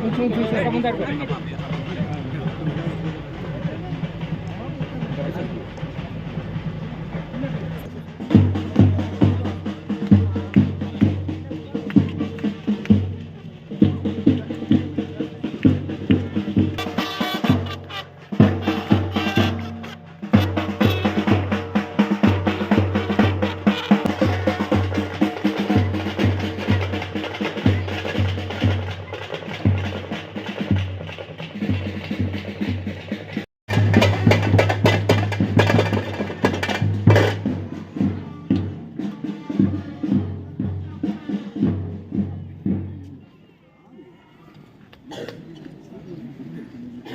కొంచెం చూసి ముందర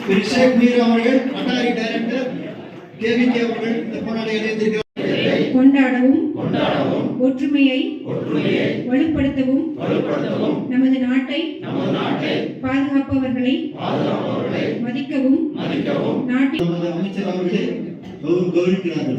திரு ஷேக் மீர் அவர்கள் அட்டாரி டைரக்டர் கேவிகே அவர்கள் இந்த போராட்டத்தில் இணைந்திருக்கிறார் கொண்டாடவும் ஒற்றுமையை வலுப்படுத்தவும் நமது நாட்டை பாதுகாப்பவர்களை மதிக்கவும் நாட்டின் அமைச்சர் அவர்களை கௌரவ- கௌரவிக்கிறார்கள்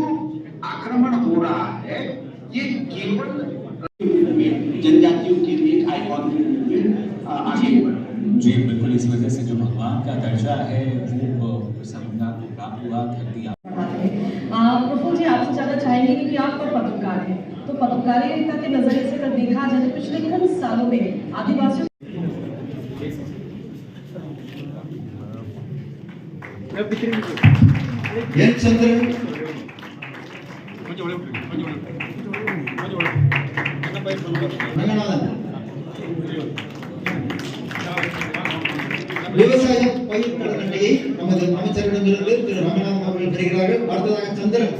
भगवान का दर्जा है वो प्रसन्नता को प्राप्त हुआ धरती दिया प्रफुल्ल जी आपसे जानना चाहेंगे क्योंकि आप तो पत्रकार हैं। तो पत्रकारिता के नज़रिए से अगर देखा जाए तो पिछले कुछ सालों में आदिवासियों என் விவசாய நமது அமைச்சரிடமிருந்து திரு ரங்கநாதன் அவர்கள் பெறுகிறார்கள். அடுத்ததாக சந்திரன்.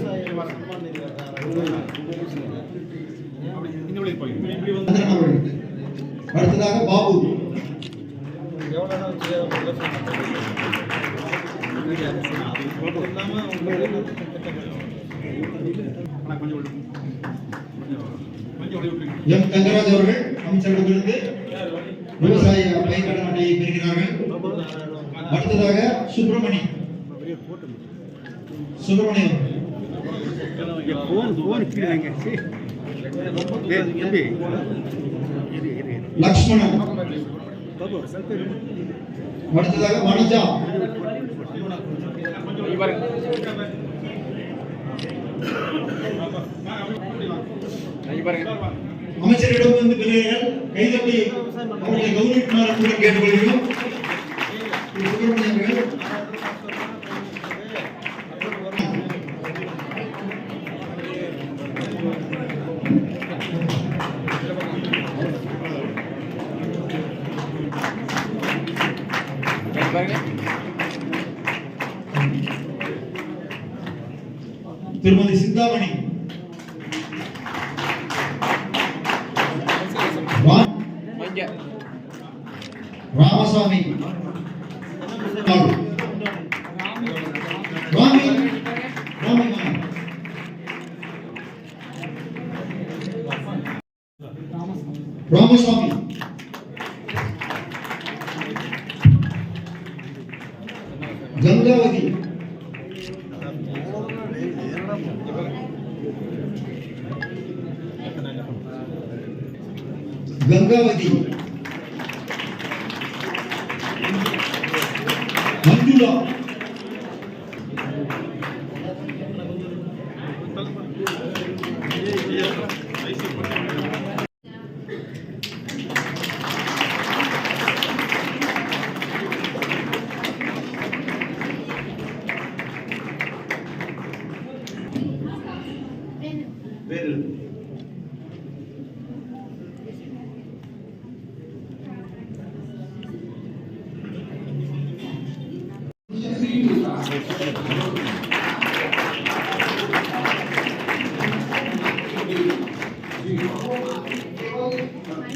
சந்திரன் அவர்கள். அடுத்ததாக பாபு. எம் தங்கராஜ் அவர்கள் அமைச்சரிடமிருந்து விவசாய பயிர் அடுத்ததாக சுப்பிரமணி. சுப்பிரமணியம் லக்ஷ்மணன். அடுத்ததாக வனஜா அமைச்சரிடம் வந்து பெறுகிறீர்கள் கைதட்டி அவர்களை கௌரவிக்குமாறு கூட రామస్వామి రామస్వామి గంగావతి गंगावती मंजूला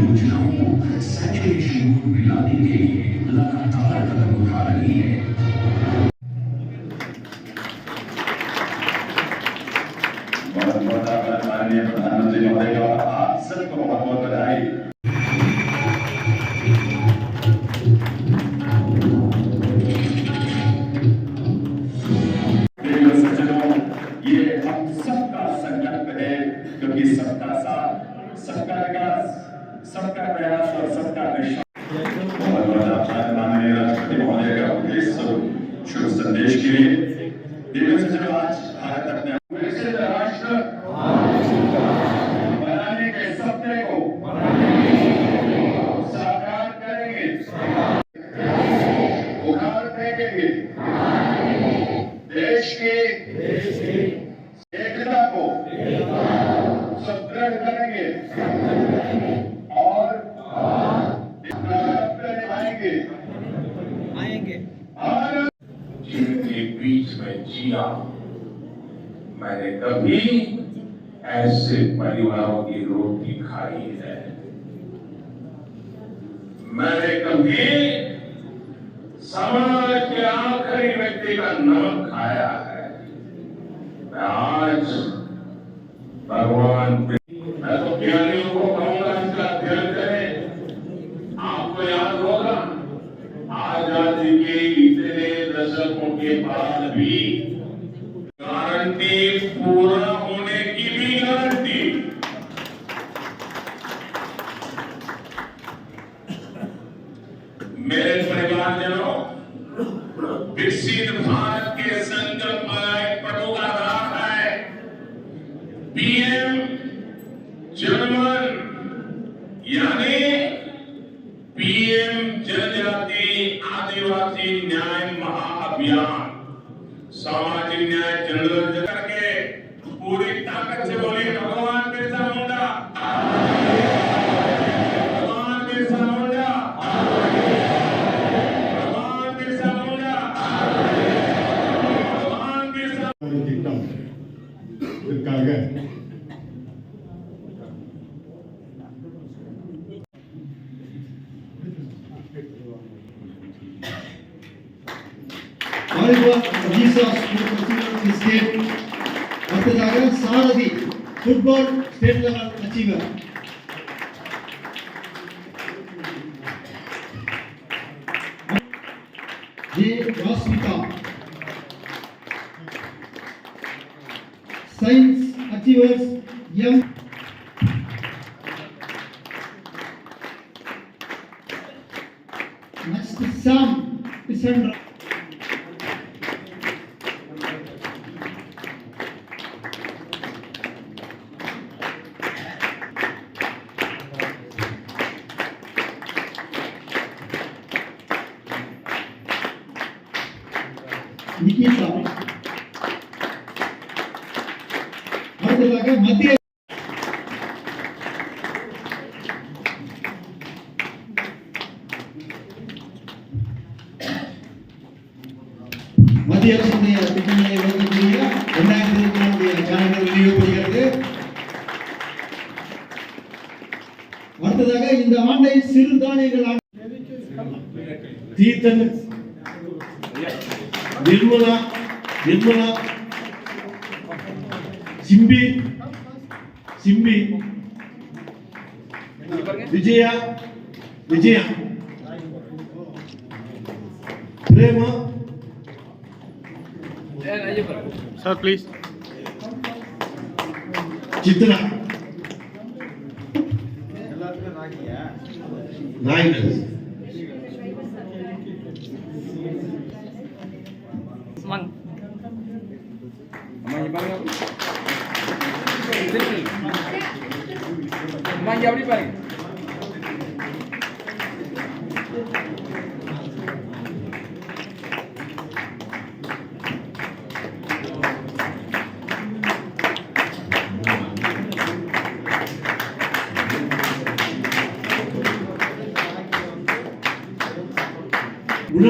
योजनाओं को सच के झूठ मिलाने के लिए लगातार कदम उठा रही है ऐसे परिवारों की रोटी खाई है। मैंने कभी समाज के आखिरी व्यक्ति का नमक खाया है। मैं आज भगवान मैं तो ज्ञानियों को कहूँगा, इसका अध्ययन करें। आपको याद होगा, आज़ादी के इतने दशकों के बाद भी गारंटी आदिवासी न्याय महाअभियान सामाजिक न्याय जनरल करके पूरी ताकत से बोले வாலிபால் வீசா ஸ்டேட் அடுத்ததாக Sarathi football state level achiever J Rasmika science achievers M Next Sam Isandra. Nikitha அடுத்ததாக மத்திய மத்திய அரசுடைய திட்டங்களை வழங்கக்கூடிய இரண்டாயிரத்தி இருபத்தி நான்கு காலங்கள் நினைவுபடுகிறது அடுத்ததாக இந்த ஆண்டை சிறுதானியங்கள் தானியங்கள் ஆண்டு நிர்மலா நிர்மலா சிம்பி சிம்பி Vijaya Vijaya. Prema. Sir please Chitra. நாயகர்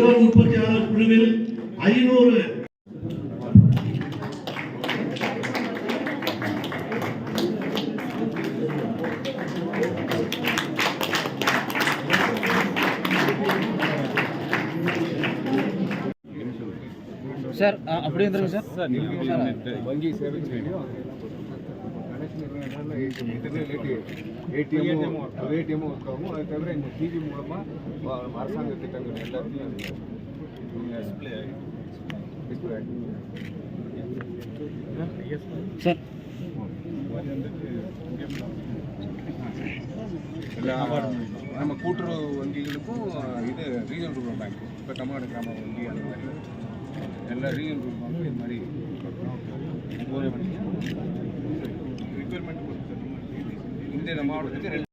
உழவர் உற்பத்தியாளர் குழுவில் ஐநூறு சார் அப்படியே வந்துருங்க சார் சார் வங்கி சேவிங்ஸ் ஏடிஎம் ஏடிஎம் ஒர்க் ஆகும் அது தவிர இந்த டிவி மூலமாக அரசாங்க திட்டங்கள் எல்லாத்தையும் டிஸ்பிளே சார். எல்லா நம்ம கூட்டுறவு வங்கிகளுக்கும் இது ரீஜனல் ரூரல் பேங்க் இப்போ தமிழ்நாடு கிராம வங்கி அந்த மாதிரி. எல்லா ரீஜனல் ரூரல் பேங்க்கும் இது மாதிரி. ரிக்வயர்மெண்ட் இந்த ಚಿಂತನೆ ಮಾಡುವಂತೆ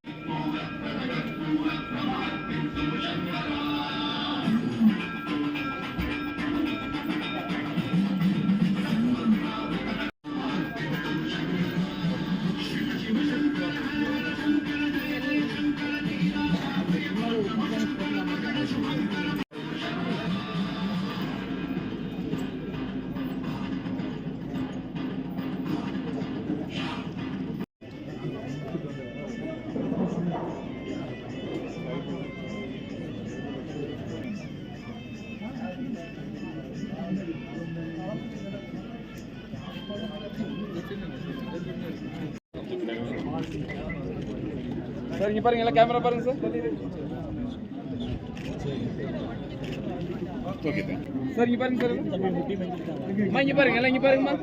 சார் இங்க பாருங்க எல்லாம் கேமரா பாருங்க சார் சார் இங்க பாருங்க சார் அம்மா இங்க பாருங்க எல்லாம் இங்க பாருங்கம்மா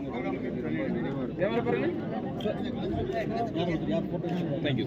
கேமரா பாருங்க தேங்க்யூ